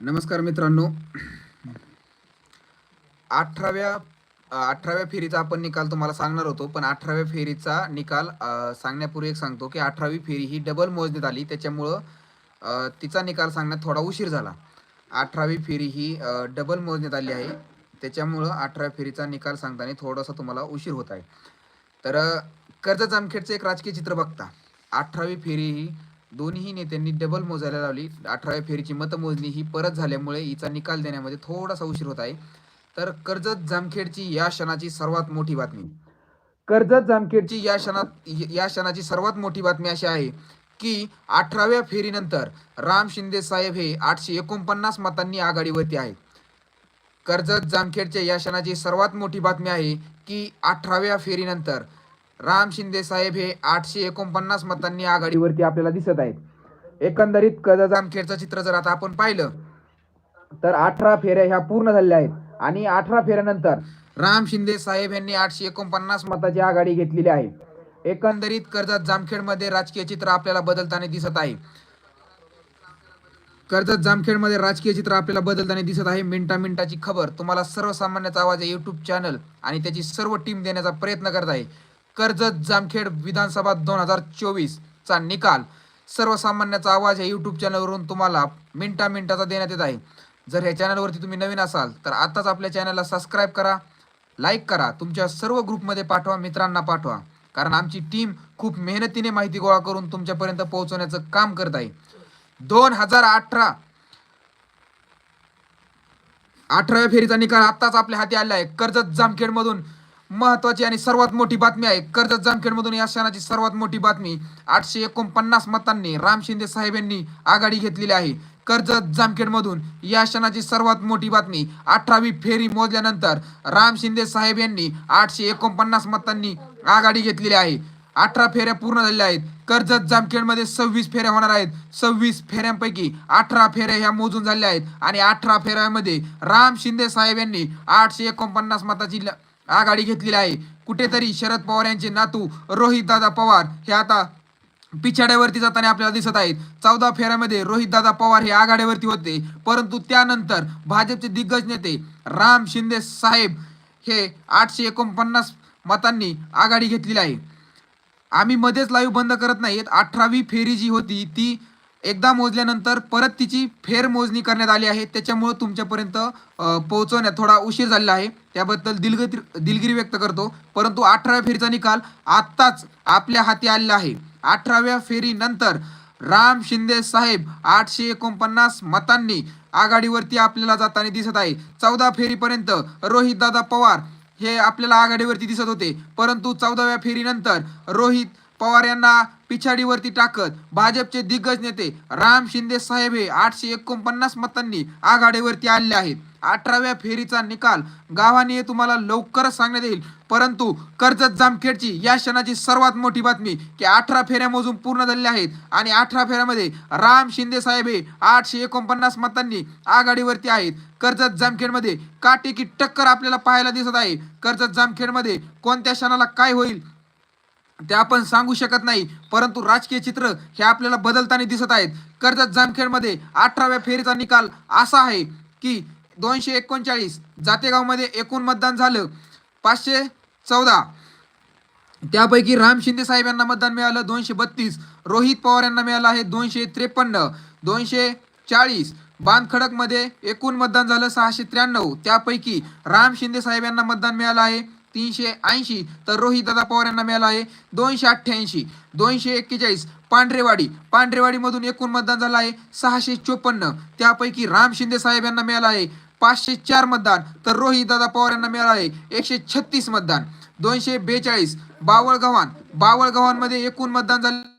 नमस्कार मित्रांनो. अठराव्या अठराव्या फेरीचा आपण निकाल तुम्हाला सांगणार होतो पण अठराव्या फेरीचा निकाल सांगण्यापूर्वी एक सांगतो की अठरावी फेरी ही डबल मोजण्यात आली. त्याच्यामुळं तिचा निकाल सांगण्यात थोडा उशीर झाला. अठरावी फेरी ही डबल मोजण्यात आली आहे. त्याच्यामुळं अठराव्या फेरीचा निकाल सांगताना थोडासा तुम्हाला उशीर होत आहे. तर कर्ज जामखेडचं एक राजकीय चित्र बघता. अठरावी फेरी ही दोन्ही नेत्यांनी डबल मोजायला लावली. अठराव्या फेरीची मतमोजणी ही परत झाल्यामुळे हिचा निकाल देण्यामध्ये थोडासा उशीर होत आहे. तर कर्जत जामखेडची या क्षणाची सर्वात मोठी बातमी. कर्जत जामखेडची या क्षणात या क्षणाची सर्वात मोठी बातमी अशी आहे की अठराव्या फेरीनंतर राम शिंदे साहेब हे आठशे एकोणपन्नास मतांनी आघाडीवरती आहेत कर्जत जामखेडच्या या क्षणाची सर्वात मोठी बातमी आहे की अठराव्या फेरीनंतर राम शिंदे साहेब हे आठशे एकोणपन्नास मतांनी आघाडीवरती आपल्याला दिसत आहेत. एकंदरीत कर्जत जामखेडचं चित्र जर आता आपण पाहिलं तर अठरा फेऱ्या ह्या पूर्ण झालेल्या आहेत. आणि अठरा फेऱ्यानंतर राम शिंदे साहेब यांनी आठशे एकोणपन्नास मताची आघाडी घेतलेली आहे. एकंदरीत कर्जत जामखेडमध्ये राजकीय चित्र आपल्याला बदलताना दिसत आहे. कर्जत जामखेडमध्ये राजकीय चित्र आपल्याला बदलताना दिसत आहे. मिनिटा मिनिटाची खबर. तुम्हाला सर्वसामान्याचा आवाज या युट्यूब चॅनल आणि त्याची सर्व टीम देण्याचा प्रयत्न करत आहे. कर्जत जामखेड विधानसभा दोन हजार चोवीसचा निकाल. सर्वसामान्याचा आवाज या यूट्यूब चॅनलवरून तुम्हाला मिनटा मिनटाचा देण्यात येत आहे. जर या चॅनलवरती तुम्ही नवीन असाल तर आताच आपल्या चॅनलला सबस्क्राईब करा लाईक करा तुमच्या सर्व ग्रुपमध्ये पाठवा मित्रांना पाठवा. कारण आमची टीम खूप मेहनतीने माहिती गोळा करून तुमच्यापर्यंत पोहोचवण्याचं काम करत आहे. दोन हजार अठरा अठराव्या फेरीचा निकाल आत्ताच आपल्या हाती आला आहे. कर्जत जामखेडमधून महत्वाची आणि सर्वात मोठी बातमी आहे. कर्जत जामखेडमधून या क्षणाची सर्वात मोठी बातमी आठशे एकोणपन्नास मतांनी राम शिंदे साहेब यांनी आघाडी घेतलेली आहे. कर्जत जामखेडमधून या क्षणाची सर्वात मोठी बातमी अठरावी फेरी मोजल्यानंतर राम शिंदे साहेब यांनी आठशे एकोणपन्नास मतांनी आघाडी घेतलेली आहे. अठरा फेऱ्या पूर्ण झालेल्या आहेत. कर्जत जामखेडमध्ये सव्वीस फेऱ्या होणार आहेत. सव्वीस फेऱ्यांपैकी अठरा फेऱ्या ह्या मोजून झालेल्या आहेत. आणि अठरा फेऱ्यामध्ये राम शिंदे साहेब यांनी आठशे एकोणपन्नास मताची ल- आघाडी घेतलेली आहे. कुठेतरी शरद पवार यांचे नातू रोहित दादा पवार हे आता पिछाड्यावरती जाताना आपल्याला दिसत आहेत. चौदा फेऱ्यामध्ये रोहित दादा पवार हे आघाडीवरती होते. परंतु त्यानंतर भाजपचे दिग्गज नेते राम शिंदे साहेब हे आठशे एकोणपन्नास मतांनी आघाडी घेतलेली आहे. आम्ही मध्येच लाईव्ह बंद करत नाहीत. अठरावी फेरी जी होती ती एकदा मोजल्यानंतर परत तिची फेर मोजणी करण्यात आली आहे. त्याच्यामुळं तुमच्यापर्यंत पोहोचवण्यात थोडा उशीर झालेला आहे. त्याबद्दल दिलगिरी दिलगिरी व्यक्त करतो. परंतु अठराव्या फेरीचा निकाल आत्ताच आपल्या हाती आलेला आहे. अठराव्या फेरीनंतर राम शिंदे साहेब आठशे एकोणपन्नास मतांनी आघाडीवरती आपल्याला जाताना दिसत आहे. चौदा फेरीपर्यंत रोहित दादा पवार हे आपल्याला आघाडीवरती दिसत होते. परंतु चौदाव्या फेरीनंतर रोहित पवार यांना पिछाडीवरती टाकत भाजपचे दिग्गज नेते राम शिंदे साहेब हे आठशे एकोणपन्नास मतांनी आघाडीवरती आलेले आहेत. अठराव्या फेरीचा निकाल गावाने तुम्हाला लवकरच सांगण्यात येईल. परंतु कर्जत जामखेडची या क्षणाची सर्वात मोठी बातमी की अठरा फेऱ्या मोजून पूर्ण झालेल्या आहेत आणि अठरा फेऱ्यामध्ये राम शिंदे साहेब हे आठशे एकोणपन्नास मतांनी आघाडीवरती आहेत. कर्जत जामखेडमध्ये काटेकी टक्कर आपल्याला पाहायला दिसत आहे. कर्जत जामखेडमध्ये कोणत्या क्षणाला काय होईल? ते आपण सांगू शकत नाही परंतु राजकीय चित्र हे आपल्याला बदलताना दिसत आहेत. कर्जत जामखेडमध्ये अठराव्या फेरीचा निकाल असा आहे की दोनशे एकोणचाळीस जातेगावमध्ये एकूण मतदान झालं. पाचशे चौदा. त्यापैकी राम शिंदे साहेब यांना मतदान मिळालं दोनशे बत्तीस. रोहित पवार यांना मिळालं आहे दोनशे त्रेपन्न. दोनशे चाळीस. बांधखडकमध्ये एकूण मतदान झालं सहाशे त्र्याण्णव. त्यापैकी राम शिंदे साहेब यांना मतदान मिळालं आहे. तीनशे ऐंशी. तर रोहित दादा पवार यांना मिळालं आहे दोनशे अठ्ठ्याऐंशी. दोनशे एक्केचाळीस. पांढरेवाडी. पांढरेवाडीमधून एकूण मतदान झालं आहे सहाशे चोपन्न. त्यापैकी राम शिंदे साहेब यांना मिळालं आहे पाचशे चार मतदान. तर रोहित दादा पवार यांना मिळालं आहे एकशे छत्तीस मतदान. दोनशे बेचाळीस. बावळगव्हाण बावळगव्हाणमध्ये एकूण मतदान झालं